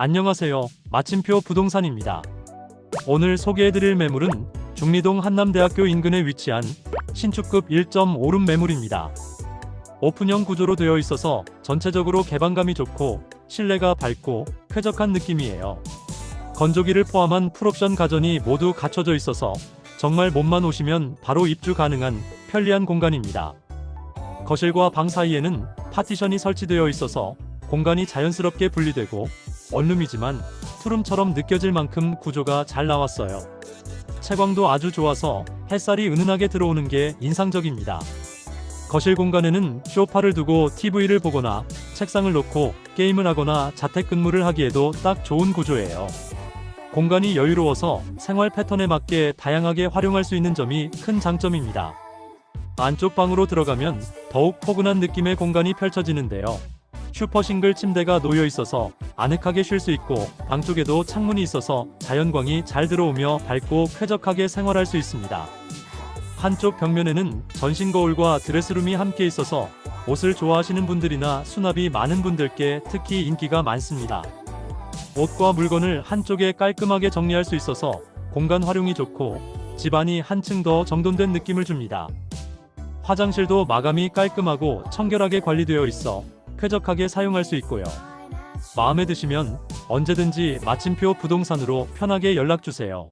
안녕하세요. 마침표 부동산입니다. 오늘 소개해드릴 매물은 중리동 한남대학교 인근에 위치한 신축급 1.5룸 매물입니다. 오픈형 구조로 되어 있어서 전체적으로 개방감이 좋고 실내가 밝고 쾌적한 느낌이에요. 건조기를 포함한 풀옵션 가전이 모두 갖춰져 있어서 정말 몸만 오시면 바로 입주 가능한 편리한 공간입니다. 거실과 방 사이에는 파티션이 설치되어 있어서 공간이 자연스럽게 분리되고 원룸이지만 투룸처럼 느껴질 만큼 구조가 잘 나왔어요. 채광도 아주 좋아서 햇살이 은은하게 들어오는 게 인상적입니다. 거실 공간에는 쇼파를 두고 TV를 보거나 책상을 놓고 게임을 하거나 자택근무를 하기에도 딱 좋은 구조예요. 공간이 여유로워서 생활 패턴에 맞게 다양하게 활용할 수 있는 점이 큰 장점입니다. 안쪽 방으로 들어가면 더욱 포근한 느낌의 공간이 펼쳐지는데요. 슈퍼 싱글 침대가 놓여 있어서 아늑하게 쉴 수 있고 방 쪽에도 창문이 있어서 자연광이 잘 들어오며 밝고 쾌적하게 생활할 수 있습니다. 한쪽 벽면에는 전신 거울과 드레스룸이 함께 있어서 옷을 좋아하시는 분들이나 수납이 많은 분들께 특히 인기가 많습니다. 옷과 물건을 한쪽에 깔끔하게 정리할 수 있어서 공간 활용이 좋고 집안이 한층 더 정돈된 느낌을 줍니다. 화장실도 마감이 깔끔하고 청결하게 관리되어 있어 쾌적하게 사용할 수 있고요. 마음에 드시면 언제든지 마침표 부동산으로 편하게 연락 주세요.